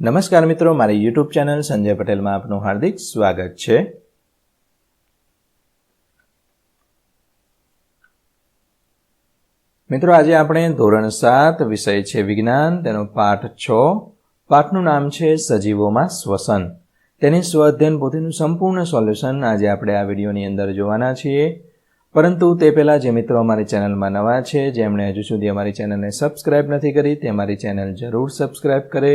નમસ્કાર મિત્રો, મારી યુટ્યુબ ચેનલ સંજય પટેલમાં આપનું હાર્દિક સ્વાગત છે. મિત્રો, આજે આપણે ધોરણ સાત વિષય છે વિજ્ઞાન, તેનો પાઠ છ. પાઠનું નામ છે સજીવોમાં શ્વસન. તેની સ્વઅધ્યયન પોતેનું સંપૂર્ણ સોલ્યુશન આજે આપણે આ વિડીયોની અંદર જોવાના છીએ. પરંતુ તે પહેલાં જે મિત્રો અમારી ચેનલમાં નવા છે, જેમણે હજુ સુધી અમારી ચેનલને સબસ્ક્રાઇબ નથી કરી, તે અમારી ચેનલ જરૂર સબસ્ક્રાઇબ કરે.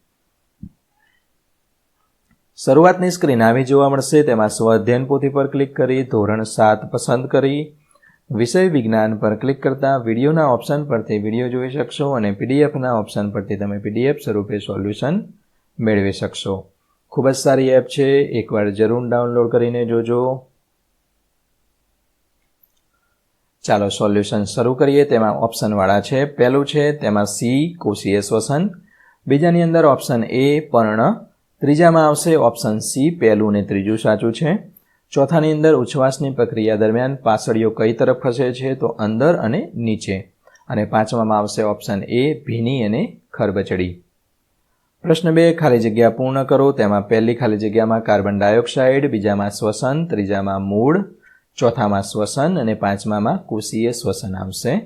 શરૂઆતની સ્ક્રીન આવી જોવા મળશે. તેમાં સ્વાધ્યાયન પોથી પર ક્લિક કરી, ધોરણ સાત પસંદ કરી, વિષય વિજ્ઞાન પર ક્લિક કરતા વિડીયોના ઓપ્શન પરથી વીડિયો જોઈ શકશો અને પીડીએફના ઓપ્શન પરથી તમે પીડીએફ સ્વરૂપે સોલ્યુશન મેળવી શકશો. ખૂબ જ સારી એપ છે. એકવાર જરૂર ડાઉનલોડ કરીને જોજો. ચાલો સોલ્યુશન શરૂ કરીએ. તેમાં ઓપ્શનવાળા છે. પહેલું છે, તેમાં સી કોષીય શ્વસન. બીજાની અંદર ઓપ્શન એ, પર્ણ ત્રીજામાં આવશે ઓપ્શન સી, પહેલું અને ત્રીજું સાચું છે. ચોથાની અંદર ઉચ્છવાસની પ્રક્રિયા દરમિયાન પાસળીઓ કઈ તરફ ખસે છે તો અંદર અને નીચે. અને પાંચમામાં આવશે ઓપ્શન એ, ભીની અને ખરબચડી. પ્રશ્ન બે, ખાલી જગ્યા પૂર્ણ કરો. તેમાં પહેલી ખાલી જગ્યામાં કાર્બન ડાયોક્સાઇડ, બીજામાં શ્વસન, ત્રીજામાં મૂળ, ચોથામાં શ્વસન અને પાંચમામાં કોષીય શ્વસન આવશે.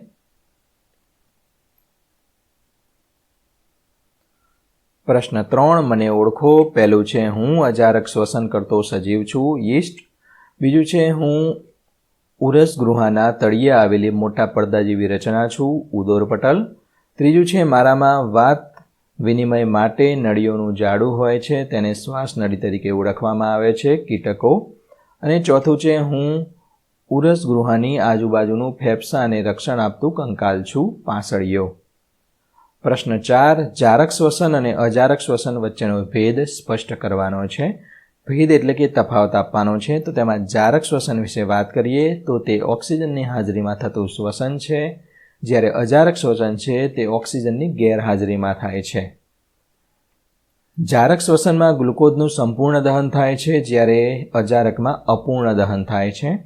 પ્રશ્ન ત્રણ મને ઓળખો. પહેલું છે, હું અજારક શ્વસન કરતો સજીવ છું. યીસ્ટ. બીજું છે, હું ઉરસ ગૃહાના તળિયે આવેલી મોટા પડદા જેવી રચના છું. ઉદોર પટલ. ત્રીજું છે, મારામાં વાત વિનિમય માટે નળીઓનું જાડું હોય છે, તેને શ્વાસ નળી તરીકે ઓળખવામાં આવે છે, કીટકો. અને ચોથું છે, હું ઉરસ ગૃહાની આજુબાજુનું ફેફસા અને રક્ષણ આપતું કંકાલ છું, પાંસળીઓ. પ્રશ્ન ચાર જારક શ્વસન અને અજારક શ્વસન વચ્ચેનો ભેદ સ્પષ્ટ કરવાનો છે. ભેદ એટલે કે તફાવત આપવાનો છે. તો તેમાં જારક શ્વસન વિશે વાત કરીએ, તો તે ઓક્સિજનની હાજરીમાં થતું શ્વસન છે. જ્યારે અજારક શ્વસન છે, તે ઓક્સિજનની ગેરહાજરીમાં થાય છે. જારક શ્વસનમાં ગ્લુકોઝનું સંપૂર્ણ દહન થાય છે, જ્યારે અજારકમાં અપૂર્ણ દહન થાય છે.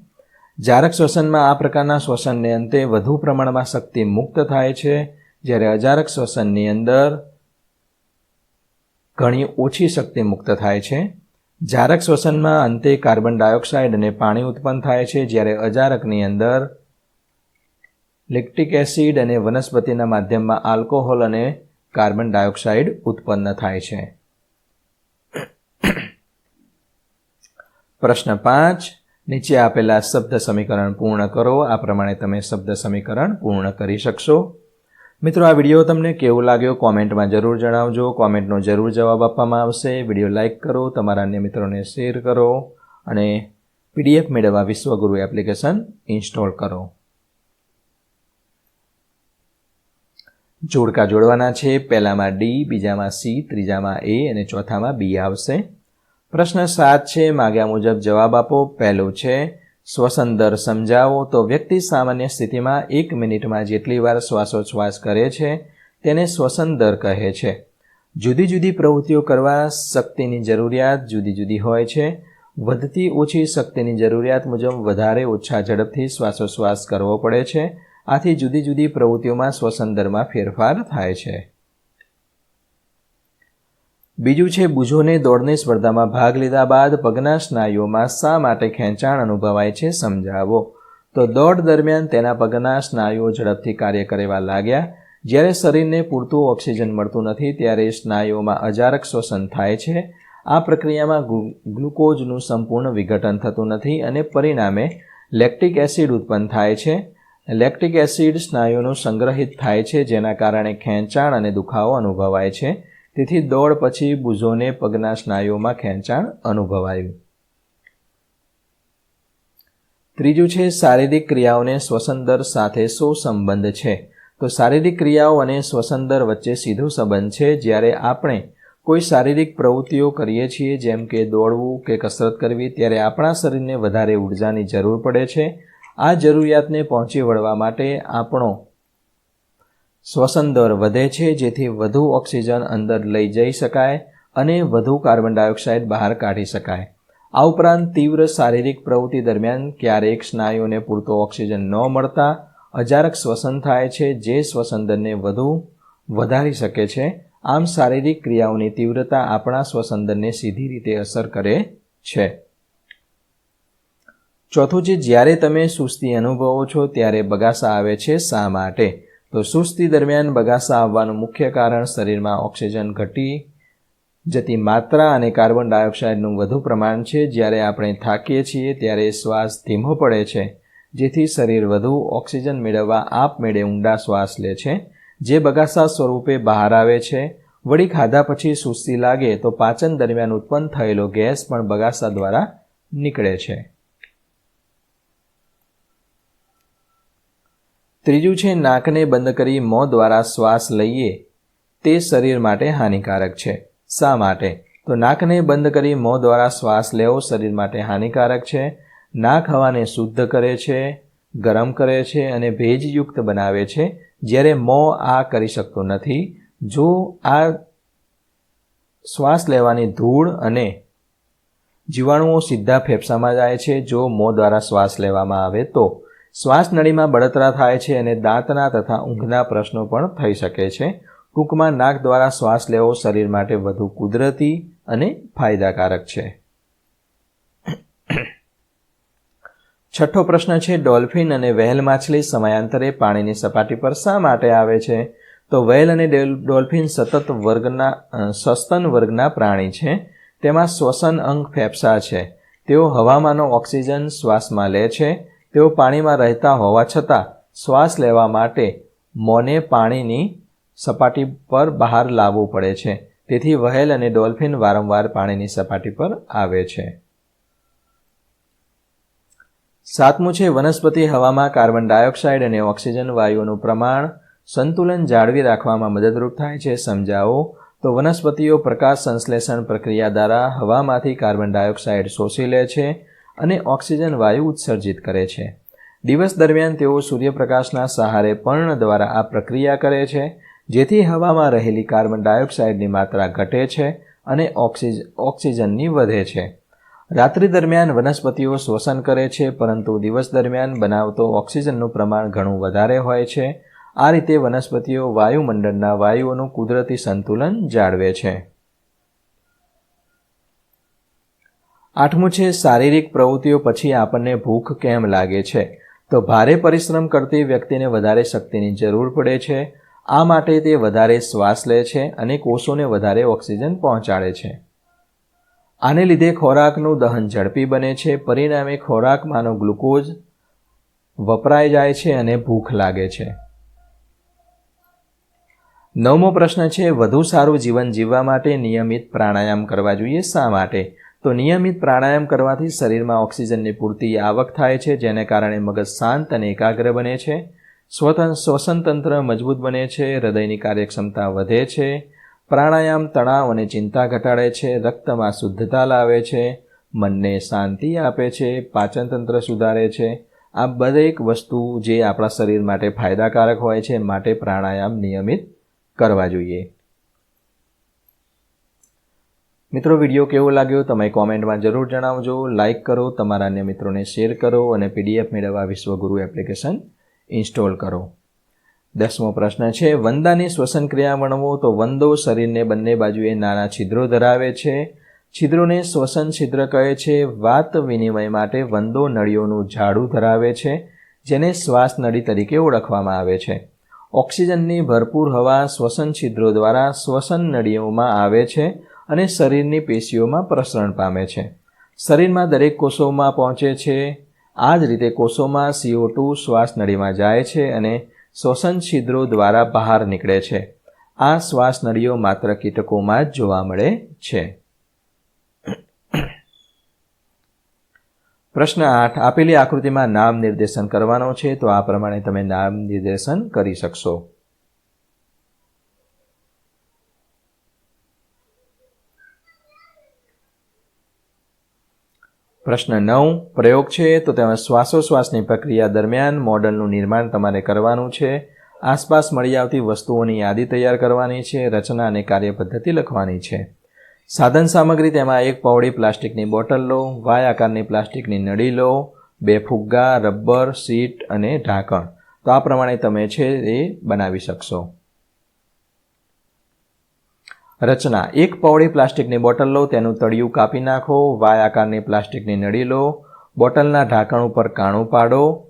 જારક શ્વસનમાં આ પ્રકારના શ્વસનને અંતે વધુ પ્રમાણમાં શક્તિ મુક્ત થાય છે. જ્યારે અજારક શ્વસનની અંદર ઘણી ઓછી શક્તિ મુક્ત થાય છે. જારક શ્વસનમાં અંતે કાર્બન ડાયોક્સાઇડ અને પાણી ઉત્પન્ન થાય છે, જ્યારે અજારકની અંદર લેક્ટિક એસિડ અને વનસ્પતિના માધ્યમમાં આલ્કોહોલ અને કાર્બન ડાયોક્સાઇડ ઉત્પન્ન થાય છે. પ્રશ્ન પાંચ, નીચે આપેલા શબ્દ સમીકરણ પૂર્ણ કરો. આ પ્રમાણે તમે શબ્દ સમીકરણ પૂર્ણ કરી શકશો. મિત્રો, આ વીડિયો તમને કેવો લાગ્યો કોમેન્ટમાં જરૂર જણાવજો. કોમેન્ટનો જરૂર જવાબ આપવામાં આવશે. વીડિયો લાઇક કરો, તમારા અન્ય મિત્રોને શેર કરો અને પીડીએફ મેળવવા વિશ્વગુરુ એપ્લિકેશન ઇન્સ્ટોલ કરો. જોડકા જોડવાના છે. પહેલામાં ડી, બીજામાં સી, ત્રીજામાં એ અને ચોથામાં બી આવશે. પ્રશ્ન સાત છે. માગ્યા મુજબ જવાબ આપો. પહેલું છે શ્વસન દર સમજાવો તો વ્યક્તિ સામાન્ય સ્થિતિમાં એક મિનિટમાં જેટલી વાર શ્વાસોચ્છ્વાસ કરે છે, તેને શ્વસન દર કહે છે. જુદી જુદી પ્રવૃત્તિઓ કરવા શક્તિની જરૂરિયાત જુદી જુદી હોય છે. વધતી ઓછી શક્તિની જરૂરિયાત મુજબ વધારે ઓછા ઝડપથી શ્વાસોશ્વાસ કરવો પડે છે. આથી જુદી જુદી પ્રવૃત્તિઓમાં શ્વસન દરમાં ફેરફાર થાય છે. બીજું છે બુજોને દોડની સ્પર્ધામાં ભાગ લીધા બાદ પગના સ્નાયુઓમાં શા માટે ખેંચાણ અનુભવાય છે, સમજાવો. તો દોડ દરમિયાન તેના પગના સ્નાયુઓ ઝડપથી કાર્ય કરવા લાગ્યા. જ્યારે શરીરને પૂરતું ઓક્સિજન મળતું નથી, ત્યારે સ્નાયુઓમાં અજારક શ્વસન થાય છે. આ પ્રક્રિયામાં ગ્લુકોઝનું સંપૂર્ણ વિઘટન થતું નથી અને પરિણામે લેક્ટિક એસિડ ઉત્પન્ન થાય છે. લેક્ટિક એસિડ સ્નાયુનું સંગ્રહિત થાય છે, જેના કારણે ખેંચાણ અને દુખાવો અનુભવાય છે. તેથી દોડ પછી બુઝોને પગના સ્નાયુઓમાં ખેંચાણ અનુભવાયું. ત્રીજું છે, શારીરિક ક્રિયાઓને શ્વસનદર સાથે શું સંબંધ છે. તો શારીરિક ક્રિયાઓ અને શ્વસનદર વચ્ચે સીધો સંબંધ છે, જ્યારે આપણે કોઈ શારીરિક પ્રવૃત્તિઓ કરીએ છીએ, જેમ કે દોડવું કે કસરત કરવી, ત્યારે આપણા શરીરને વધારે ઉર્જાની જરૂર પડે છે. આ જરૂરિયાતને પહોંચી વળવા માટે આપણો શ્વસન દર વધે છે, જેથી વધુ ઓક્સિજન અંદર લઈ જઈ શકાય અને વધુ કાર્બન ડાયોક્સાઇડ બહાર કાઢી શકાય. આ ઉપરાંત તીવ્ર શારીરિક પ્રવૃત્તિ દરમિયાન ક્યારેક સ્નાયુઓને પૂરતો ઓક્સિજન ન મળતા અજારક શ્વસન થાય છે, જે શ્વસન દરને વધુ વધારી શકે છે. આમ શારીરિક ક્રિયાઓની તીવ્રતા આપણા શ્વસન દરને સીધી રીતે અસર કરે છે. ચોથું છે, જ્યારે તમે સુસ્તી અનુભવો છો, ત્યારે બગાસા આવે છે શા માટે? તો સુસ્તી દરમિયાન બગાસા આવવાનું મુખ્ય કારણ શરીરમાં ઓક્સિજન ઘટી જતી માત્રા અને કાર્બન ડાયોક્સાઇડનું વધુ પ્રમાણ છે. જ્યારે આપણે થાકીએ છીએ ત્યારે શ્વાસ ધીમો પડે છે, જેથી શરીર વધુ ઓક્સિજન મેળવવા આપમેળે ઊંડા શ્વાસ લે છે. જે બગાસા સ્વરૂપે બહાર આવે છે, વળી ખાધા પછી સુસ્તી લાગે તો પાચન દરમિયાન ઉત્પન્ન થયેલો ગેસ પણ બગાસા દ્વારા નીકળે છે. ત્રીજું છે, નાકને બંધ કરી મોં દ્વારા શ્વાસ લઈએ. તે શરીર માટે હાનિકારક છે. શા માટે? તો નાકને બંધ કરી મોં દ્વારા શ્વાસ લેવો શરીર માટે હાનિકારક છે. નાક હવાને શુદ્ધ કરે છે, ગરમ કરે છે અને ભેજયુક્ત બનાવે છે. જ્યારે મોં આ કરી શકતો નથી, જો આ શ્વાસ લેવાની ધૂળ અને જીવાણુઓ સીધા ફેફસામાં જાય છે, જો મોં દ્વારા શ્વાસ લેવામાં આવે તો. શ્વાસ નળીમાં બળતરા થાય છે અને દાંતના તથા ઊંઘના પ્રશ્નો પણ થઈ શકે છે. ટૂંકમાં નાક દ્વારા શ્વાસ લેવો શરીર માટે વધુ કુદરતી અને ફાયદાકારક છે. છઠ્ઠો પ્રશ્ન છે, ડોલ્ફિન અને વહેલ માછલી સમયાંતરે પાણીની સપાટી પર શા માટે આવે છે? તો વહેલ અને ડોલ્ફિન સતત વર્ગના સસ્તન વર્ગના પ્રાણી છે. તેમાં શ્વસન અંગ ફેફસા છે. તેઓ હવામાંનો ઓક્સિજન શ્વાસમાં લે છે. તેઓ પાણીમાં રહેતા હોવા છતાં શ્વાસ લેવા માટે મોને પાણીની સપાટી પર બહાર લાવવું પડે છે. તેથી વહેલ અને ડોલ્ફિન વારંવાર પાણીની સપાટી પર આવે છે. સાતમું છે, વનસ્પતિ હવામાં કાર્બન ડાયોક્સાઇડ અને ઓક્સિજન વાયુઓનું પ્રમાણ સંતુલન જાળવી રાખવામાં મદદરૂપ થાય છે. સમજાવો. તો વનસ્પતિઓ પ્રકાશ સંશ્લેષણ પ્રક્રિયા દ્વારા હવામાંથી કાર્બન ડાયોક્સાઇડ શોષી લે છે. અને ઓક્સિજન વાયુ ઉત્સર્જિત કરે છે. દિવસ દરમિયાન તેઓ સૂર્યપ્રકાશના સહારે પર્ણ દ્વારા આ પ્રક્રિયા કરે છે, જેથી હવામાં રહેલી કાર્બન ડાયોક્સાઇડની માત્રા ઘટે છે અને ઓક્સિજ, ઓક્સિજનની વધે છે. રાત્રિ દરમિયાન વનસ્પતિઓ શ્વસન કરે છે, પરંતુ દિવસ દરમિયાન બનાવતો ઓક્સિજનનું પ્રમાણ ઘણું વધારે હોય છે. આ રીતે વનસ્પતિઓ વાયુમંડળના વાયુઓનું કુદરતી સંતુલન જાળવે છે. આઠમું છે, શારીરિક પ્રવૃત્તિઓ પછી આપણને ભૂખ કેમ લાગે છે? તો ભારે પરિશ્રમ કરતી વ્યક્તિને વધારે શક્તિની જરૂર પડે છે. આ માટે તે વધારે શ્વાસ લે છે અને કોષોને વધારે ઓક્સિજન પહોંચાડે છે. આને લીધે ખોરાકનું દહન ઝડપી બને છે. પરિણામે ખોરાકમાંનો ગ્લુકોઝ વપરાઈ જાય છે અને ભૂખ લાગે છે. નવમો પ્રશ્ન છે, વધુ સારું જીવન જીવવા માટે નિયમિત પ્રાણાયામ કરવા જોઈએ શા માટે? તો નિયમિત પ્રાણાયામ કરવાથી શરીરમાં ઓક્સિજનની પૂરતી આવક થાય છે, જેને કારણે મગજ શાંત અને એકાગ્ર બને છે. સ્વતં શ્વસન તંત્ર મજબૂત બને છે, હૃદયની કાર્યક્ષમતા વધે છે. પ્રાણાયામ તણાવ અને ચિંતા ઘટાડે છે, રક્તમાં શુદ્ધતા લાવે છે, મનને શાંતિ આપે છે, પાચનતંત્ર સુધારે છે. આ દરેક વસ્તુ જે આપણા શરીર માટે ફાયદાકારક હોય છે, માટે પ્રાણાયામ નિયમિત કરવા જોઈએ. મિત્રો, વીડિયો કેવો લાગ્યો તમે કોમેન્ટમાં જરૂર જણાવજો. લાઇક કરો તમારા અન્ય મિત્રોને શેર કરો અને પીડીએફ મેળવવા વિશ્વગુરુ એપ્લિકેશન ઇન્સ્ટોલ કરો. દસમો પ્રશ્ન છે, વંદાની શ્વસન ક્રિયા વર્ણવો? તો વંદો શરીરને બંને બાજુએ નાના છિદ્રો ધરાવે છે. છિદ્રોને શ્વસન છિદ્ર કહે છે. વાત વિનિમય માટે વંદો નળીઓનું ઝાડુ ધરાવે છે, જેને શ્વાસ નળી તરીકે ઓળખવામાં આવે છે. ઓક્સિજનની ભરપૂર હવા શ્વસન છિદ્રો દ્વારા શ્વસન નળીઓમાં આવે છે. અને શરીરની પેશીઓમાં પ્રસરણ પામે છે. શરીરમાં દરેક કોષોમાં પહોંચે છે. આ જ રીતે કોષોમાં સીઓ ટુ શ્વાસ નળીમાં જાય છે અને શ્વસન છિદ્રો દ્વારા બહાર નીકળે છે. આ શ્વાસ નળીઓ માત્ર કીટકોમાં જ જોવા મળે છે. પ્રશ્ન આઠ. આપેલી આકૃતિમાં નામ નિર્દેશન કરવાનો છે, તો આ પ્રમાણે તમે નામ નિર્દેશન કરી શકશો. પ્રશ્ન નવ, પ્રયોગ છે તો તેમાં શ્વાસોશ્વાસની પ્રક્રિયા દરમિયાન મોડલનું નિર્માણ તમારે કરવાનું છે. આસપાસ મળી આવતી વસ્તુઓની યાદી તૈયાર કરવાની છે, રચના અને કાર્યપદ્ધતિ લખવાની છે. સાધન સામગ્રી તેમાં એક પહોળી પ્લાસ્ટિકની બોટલ લો, વાય આકારની પ્લાસ્ટિકની નળી લો, બે ફુગ્ગા, રબર, સીટ અને ઢાંકણ. તો આ પ્રમાણે તમે છે એ બનાવી શકશો. રચના. એક પૌળી પ્લાસ્ટિકની બોટલ લો, તેનું તળિયું કાપી નાખો, વાય આકારની પ્લાસ્ટિકની નળી લો, બોટલના ઢાંકણ ઉપર કાણું પાડો.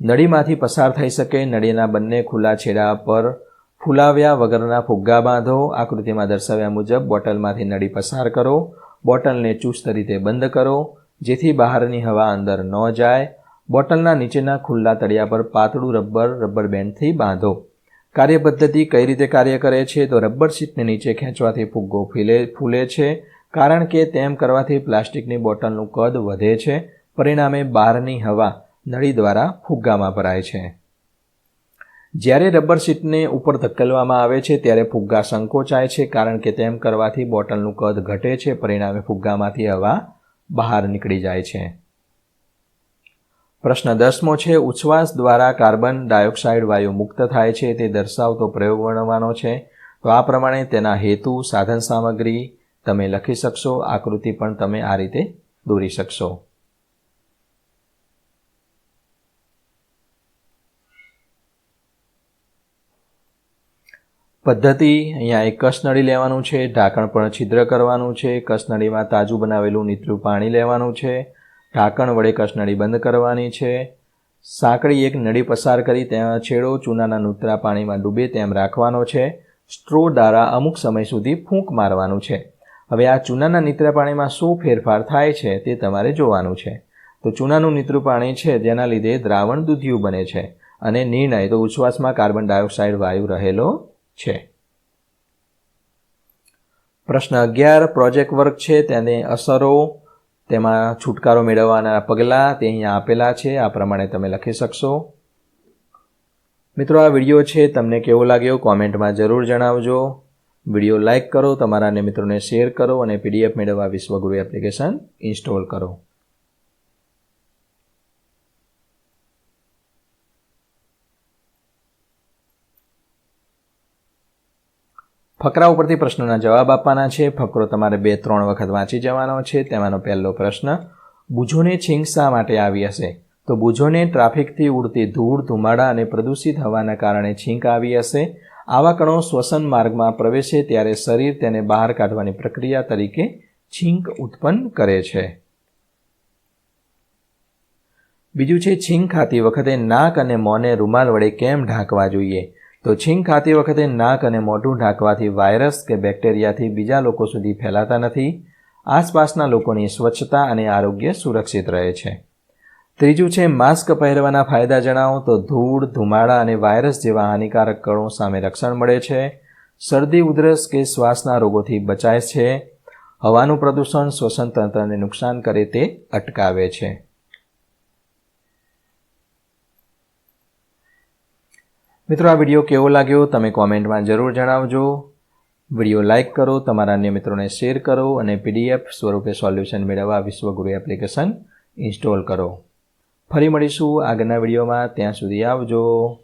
નળીમાંથી પસાર થઈ શકે નળીના બંને ખુલ્લા છેડા પર ફૂલાવ્યા વગરના ફુગ્ગા બાંધો. આકૃતિમાં દર્શાવ્યા મુજબ બોટલમાંથી નળી પસાર કરો. બોટલને ચુસ્ત રીતે બંધ કરો, જેથી બહારની હવા અંદર ન જાય. બોટલના નીચેના ખુલ્લા તળિયા પર પાતળું રબર રબર બેન્ડથી બાંધો. કાર્યપદ્ધતિ કઈ રીતે કાર્ય કરે છે તો રબર શીટને નીચે ખેંચવાથી ફુગ્ગો ફીલે, ફૂલે છે. કારણ કે તેમ કરવાથી પ્લાસ્ટિકની બોટલનું કદ વધે છે. પરિણામે બહારની હવા નળી દ્વારા ફુગ્ગામાં ભરાય છે. જ્યારે રબર શીટને ઉપર ધકેલવામાં આવે છે, ત્યારે ફુગ્ગા સંકોચાય છે કારણ કે તેમ કરવાથી બોટલનું કદ ઘટે છે. પરિણામે ફુગ્ગામાંથી હવા બહાર નીકળી જાય છે. પ્રશ્ન દસમો છે, ઉચ્છ્વાસ દ્વારા કાર્બન ડાયોક્સાઇડ વાયુ મુક્ત થાય છે, તે દર્શાવતો પ્રયોગ વર્ણવાનો છે. તો આ પ્રમાણે તેના હેતુ, સાધન સામગ્રી તમે લખી શકશો, આકૃતિ પણ તમે આ રીતે દોરી શકશો. પદ્ધતિ, અહીંયા એક કસનળી લેવાનું છે, ઢાંકણ પણ છિદ્ર કરવાનું છે, કસનળીમાં તાજું બનાવેલું નીતરું પાણી લેવાનું છે. ઢાંકણ વડે કસનળી બંધ કરવાની છે. સાંકળી એક નળી પસાર કરી ત્યાં છેડો ચૂનાના નૂતરા પાણીમાં ડૂબે તેમ રાખવાનો છે. સ્ટ્રો દ્વારા અમુક સમય સુધી ફૂંક મારવાનું છે. હવે આ ચૂનાના નીતરા પાણીમાં શું ફેરફાર થાય છે તે તમારે જોવાનું છે. તો ચૂનાનું નીતરું પાણી છે જેના લીધે દ્રાવણ દૂધિયું બને છે અને નિર્ણય તો ઉચ્છવાસમાં કાર્બન ડાયોક્સાઇડ વાયુ રહેલો છે. પ્રશ્ન અગિયાર. પ્રોજેક્ટ વર્ક છે તેને અસરો તેમાં છુટકારો મેળવવાના પગલાં તે અહીંયા આપેલા છે. આ પ્રમાણે તમે લખી શકશો. મિત્રો, આ વીડિયો છે. તમને કેવો લાગ્યો કોમેન્ટમાં જરૂર જણાવજો. વીડિયો લાઇક કરો, તમારા મિત્રોને શેર કરો અને પીડીએફ મેળવવા વિશ્વગુરુ એપ્લિકેશન ઇન્સ્ટોલ કરો. ફકરા ઉપરથી પ્રશ્નોના જવાબ આપવાના છે. ફકરો તમારે બે, ત્રણ વખત વાંચી જવાનો છે. તેમાંનો પહેલો પ્રશ્ન, બુજોને છીંક શા માટે આવી હશે? તો બુજોને ટ્રાફિકથી ઉડતી ધૂળ, ધુમાડા અને પ્રદૂષિત હવાના કારણે છીંક આવી હશે. આવા કણો શ્વસન માર્ગમાં પ્રવેશે ત્યારે શરીર તેને બહાર કાઢવાની પ્રક્રિયા તરીકે છીંક ઉત્પન્ન કરે છે. બીજું છે, છીંક ખાતી વખતે નાક અને મોંને રૂમાલ વડે કેમ ઢાંકવા જોઈએ? તો છીંક ખાતી વખતે નાક અને મોઢું ઢાંકવાથી વાયરસ કે બેક્ટેરિયાથી બીજા લોકો સુધી ફેલાતા નથી. આસપાસના લોકોની સ્વચ્છતા અને આરોગ્ય સુરક્ષિત રહે છે. ત્રીજું છે, માસ્ક પહેરવાના ફાયદા જણાવો. તો ધૂળ, ધુમાડા અને વાયરસ જેવા હાનિકારક કણો સામે રક્ષણ મળે છે. શરદી, ઉધરસ કે શ્વાસના રોગોથી બચાય છે. હવાનું પ્રદૂષણ શ્વસન તંત્રને નુકસાન કરે તે અટકાવે છે. મિત્રો, આ વીડિયો કેવો લાગ્યો તમે કોમેન્ટમાં જરૂર જણાવજો. વીડિયો લાઇક કરો, તમારા અન્ય મિત્રોને શેર કરો અને પીડીએફ સ્વરૂપે સોલ્યુશન મેળવવા વિશ્વગુરુ એપ્લિકેશન ઇન્સ્ટોલ કરો. ફરી મળીશું આગળના વિડીયોમાં. ત્યાં સુધી આવજો.